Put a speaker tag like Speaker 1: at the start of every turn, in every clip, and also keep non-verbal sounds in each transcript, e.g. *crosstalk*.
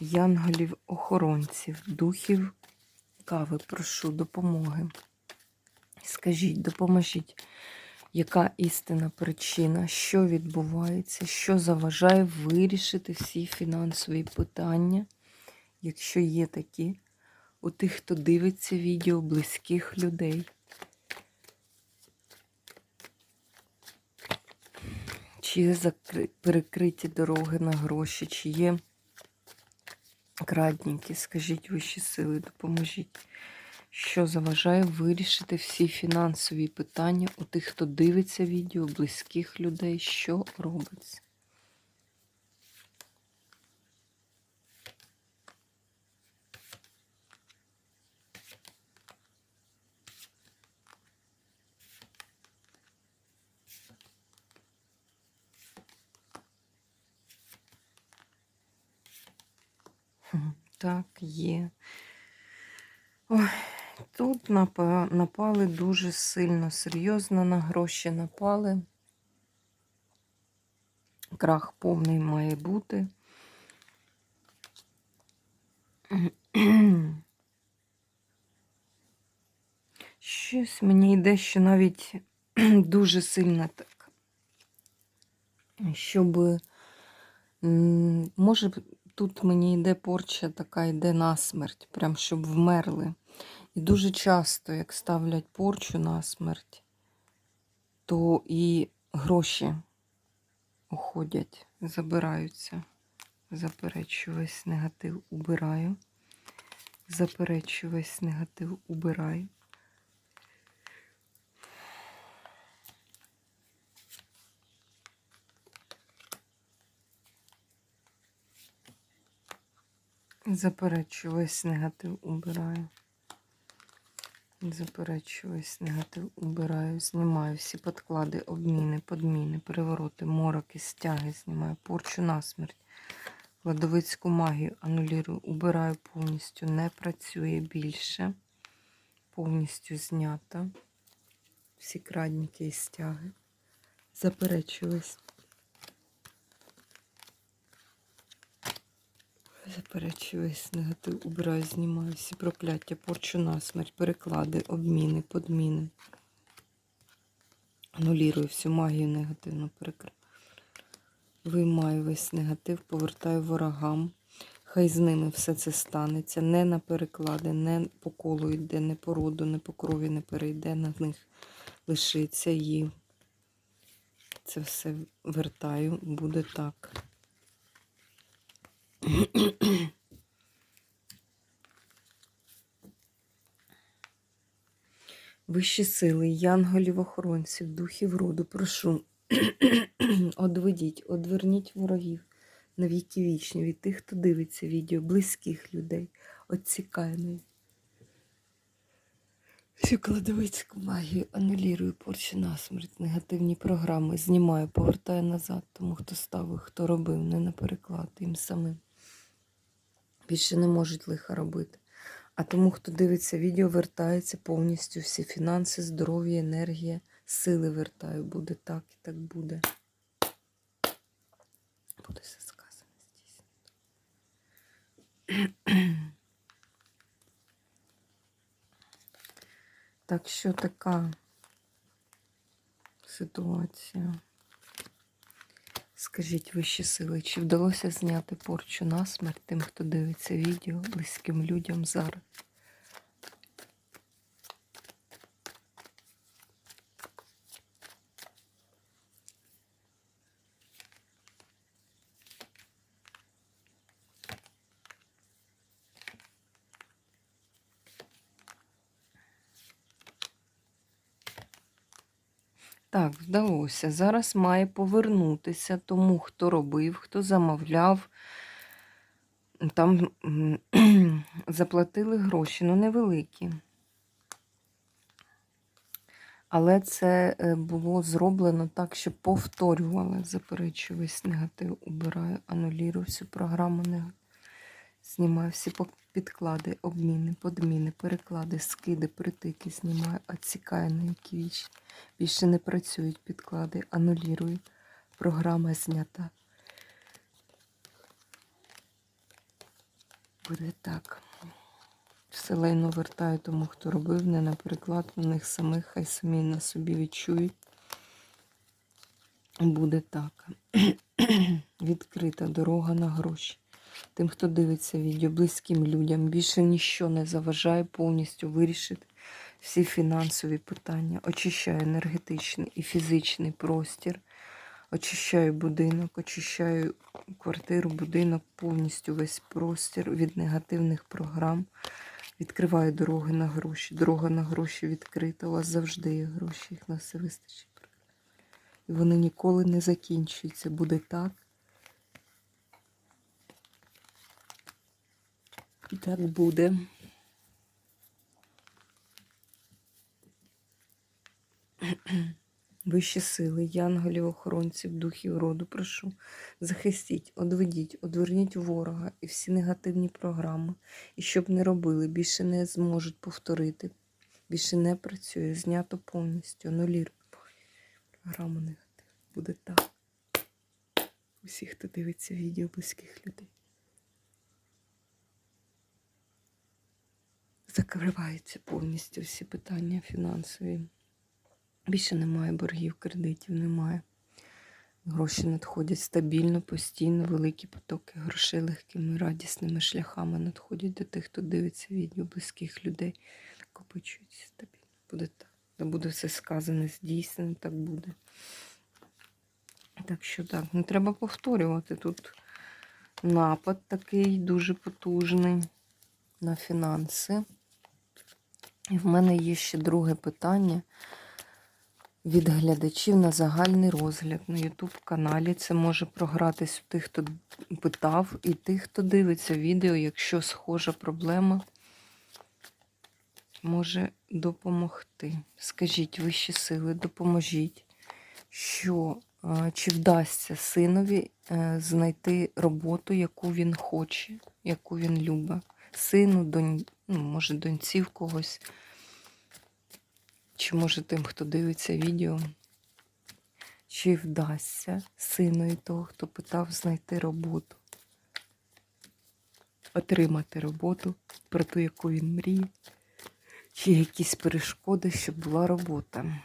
Speaker 1: янголів, охоронців, духів кави, прошу допомоги. Скажіть, допоможіть, яка істинна причина, що відбувається, що заважає вирішити всі фінансові питання, якщо є такі, у тих, хто дивиться відео близьких людей. Чи є перекриті дороги на гроші, чи є Крадненькі, скажіть вищі сили, допоможіть, що заважає вирішити всі фінансові питання у тих, хто дивиться відео, близьких людей, що робиться. Так, є. Ой, тут напали дуже сильно, серйозно на гроші напали. Крах повний має бути. Щось мені йде, що навіть *clears throat* дуже сильно так, щоб, може, тут мені йде порча така, йде на смерть, прям щоб вмерли. І дуже часто, як ставлять порчу на смерть, то і гроші уходять, забираються. Заперечу весь негатив убираю. Заперечу весь негатив убираю. Заперечу весь негатив убираю. Заперечу весь негатив убираю. Знімаю всі подклади, обміни, подміни, перевороти, мороки, стяги, знімаю, порчу насмерть. Кладовицьку магію анулірую, убираю повністю, не працює більше. Повністю знята. Всі крадники і стяги. Заперечу весь Заперечую весь негатив, убираю, знімаю всі прокляття, порчу насмерть, переклади, обміни, подміни. Анулірую всю магію негативну перекриваю. Виймаю весь негатив, повертаю ворогам. Хай з ними все це станеться. Не на переклади, не по колу йде, не по роду, не по крові не перейде, на них лишиться їм. Це все вертаю, буде так. *clears throat* Вищі сили, янголів, охоронців, духів роду, прошу, *clears throat* одведіть, одверніть ворогів на віки вічні від тих, хто дивиться відео, близьких людей, отцікаємо. Всю кладовицьку магію анулірую, порчу насмерть, негативні програми, знімаю, повертаю назад, тому хто ставив, хто робив, не на переклад їм самим. Більше не можуть лиха робити. А тому, хто дивиться відео, вертається повністю всі фінанси, здоров'я, енергія, сили вертаю. Буде так і так буде. Буде все сказано здійснено. Так що така ситуація. Скажіть вищі сили, чи вдалося зняти порчу на смерть тим, хто дивиться відео близьким людям зараз? Так, вдалося. Зараз має повернутися тому, хто робив, хто замовляв. Там *clears throat* заплатили гроші, ну невеликі. Але це е, було зроблено так, щоб повторювали. Заперечую весь негатив, убираю, анулірую всю програму, не... знімаю всі підклади, обміни, подміни, переклади, скиди, притики, знімаю, відсікаю на які вічі. Більше не працюють підклади, анулірую. Програма знята. Буде так. Все лайно вертаю тому, хто робив, не на переклад на них самих, хай самі на собі відчують. Буде так. *clears throat* Відкрита дорога на гроші. Тим, хто дивиться відео, близьким людям, більше ніщо не заважає повністю вирішити всі фінансові питання. Очищаю енергетичний і фізичний простір. Очищаю будинок, очищаю квартиру, будинок, повністю весь простір від негативних програм. Відкриваю дороги на гроші. Дорога на гроші відкрита. У вас завжди є гроші, їх на все вистачить. І вони ніколи не закінчуються. Буде так. І так буде. Вищі сили, янголів, охоронців, духів роду, прошу, захистіть, одведіть, одверніть ворога і всі негативні програми, і щоб не робили, більше не зможуть повторити, більше не працює, знято повністю, анулірую. Програму негатив. Буде так. Усі, хто дивиться відео близьких людей. Закриваються повністю всі питання фінансові. Більше немає боргів, кредитів немає. Гроші надходять стабільно, постійно, великі потоки грошей легкими, радісними шляхами надходять до тих, хто дивиться відео близьких людей. Накопичуються стабільно. Буде так. Та буде все сказане, здійснено, так буде. Так що так, не треба повторювати. Тут напад такий дуже потужний на фінанси. І в мене є ще друге питання від глядачів на загальний розгляд на YouTube каналі. Це може програтись у тих, хто питав, і тих, хто дивиться відео, якщо схожа проблема може допомогти. Скажіть вищі сили, допоможіть, що чи вдасться синові е, знайти роботу, яку він хоче, яку він любить. Сину, донь, ну, може, доньці когось. Чи може тим, хто дивиться відео, чи вдасться сину і того, хто питав знайти роботу, отримати роботу, про ту, яку він мріє, чи якісь перешкоди, щоб була робота.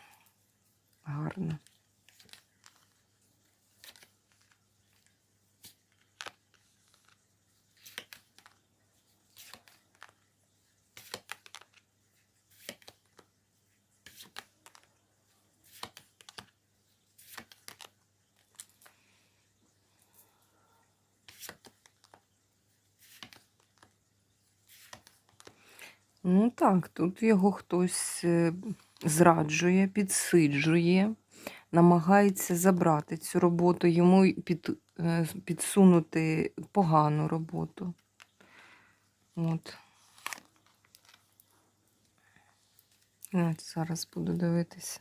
Speaker 1: Гарно. Ну так, тут його хтось е, зраджує, підсиджує, намагається забрати цю роботу, йому під, е, підсунути погану роботу. От. От зараз буду дивитися.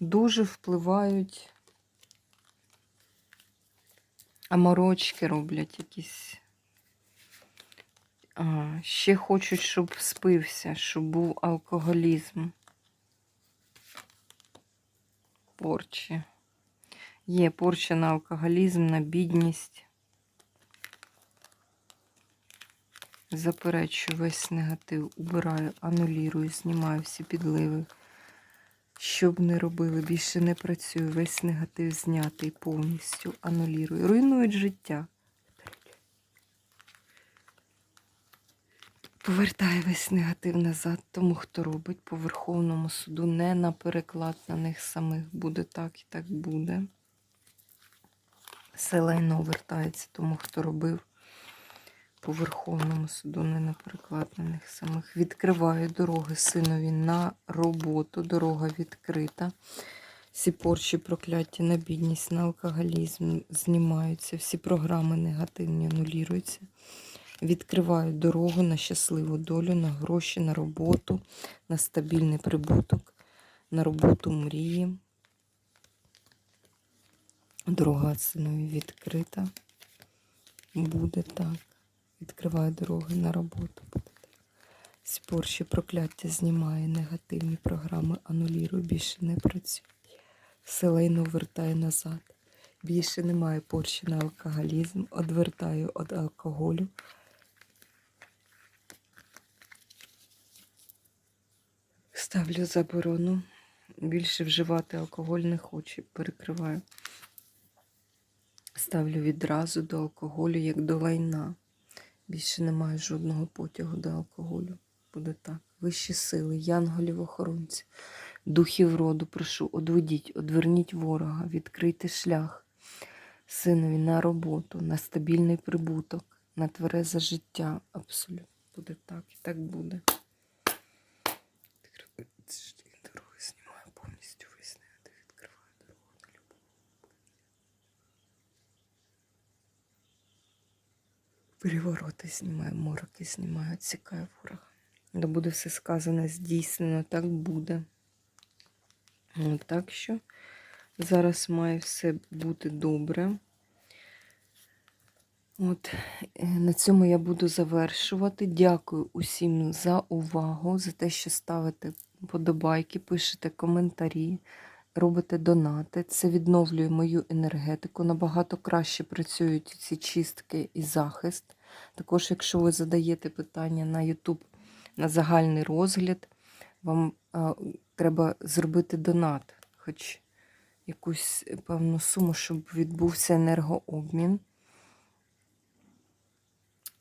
Speaker 1: Дуже впливають, аморочки роблять якісь. А, ще хочуть, щоб спився, щоб був алкоголізм. Порчі. Є порча на алкоголізм, на бідність. Заперечую весь негатив, убираю, анулірую, знімаю всі підливи. Щоб не робили, більше не працюю, весь негатив знятий повністю, анулірую. Руйнують життя. Повертає весь негатив назад, тому хто робить по Верховному суду, не на переклад на них самих. Буде так і так буде. Все вертається тому, хто робив по Верховному суду, не на переклад на них самих. Відкриваю дороги синові на роботу. Дорога відкрита. Всі порчі, прокляття на бідність, на алкоголізм знімаються, всі програми негативні анулюються. Відкриваю дорогу на щасливу долю, на гроші, на роботу, на стабільний прибуток, на роботу мрії. Дорога синові відкрита. Буде так. Відкриваю дороги на роботу. Спорші прокляття знімає, негативні програми анулірую, більше не працює. Селейно вертаю назад. Більше немає порчі на алкоголізм, одвертаю від алкоголю. Ставлю заборону. Більше вживати алкоголь не хочу. Перекриваю. Ставлю відразу до алкоголю, як до лайна. Більше немає жодного потягу до алкоголю. Буде так. Вищі сили, янголів охоронці, духів роду, прошу, одведіть, одверніть ворога, відкрийте шлях синові на роботу, на стабільний прибуток, на тверезе життя. Абсолютно буде так і так буде. Дороги знімаю повністю виснити, відкриваю дорогу на любов. Перевороти знімаю, мороки знімаю, відсікаю ворога. Да буде все сказане, здійснено, так буде. Ну, Так що зараз має все бути добре. От е, на цьому я буду завершувати. Дякую усім за увагу, за те, що ставите подобайки, пишете коментарі, робите донати. Це відновлює мою енергетику. Набагато краще працюють ці чистки і захист. Також, якщо ви задаєте питання на YouTube на загальний розгляд, вам а, треба зробити донат, хоч якусь певну суму, щоб відбувся енергообмін.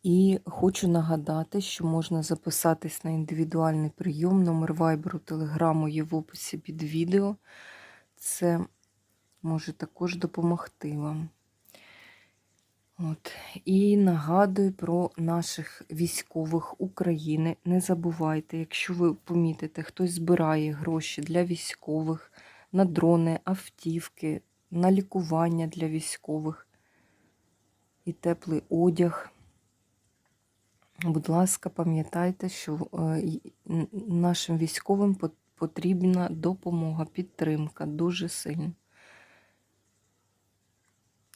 Speaker 1: І хочу нагадати, що можна записатись на індивідуальний прийом. Номер вайберу, телеграму є в описі під відео. Це може також допомогти вам. От. І нагадую про наших військових України. Не забувайте, якщо ви помітите, хтось збирає гроші для військових, на дрони, автівки, на лікування для військових і теплий одяг. Будь ласка, пам'ятайте, що е, нашим військовим потрібна допомога, підтримка дуже сильно.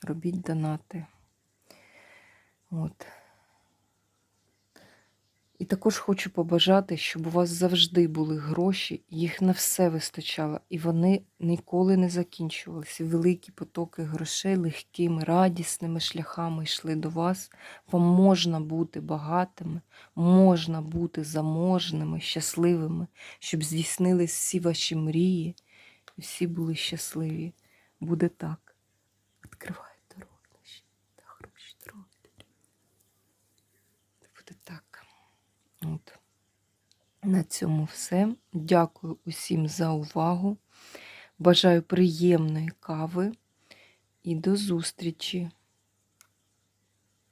Speaker 1: Робіть донати. От. І також хочу побажати, щоб у вас завжди були гроші, їх на все вистачало, і вони ніколи не закінчувалися. Великі потоки грошей легкими, радісними шляхами йшли до вас. Вам можна бути багатими, можна бути заможними, щасливими, щоб здійснились всі ваші мрії, і всі були щасливі. Буде так. Відкривай дороги наші та гроші дороги. Буде так. От. На цьому все. Дякую усім за увагу. Бажаю приємної кави і до зустрічі!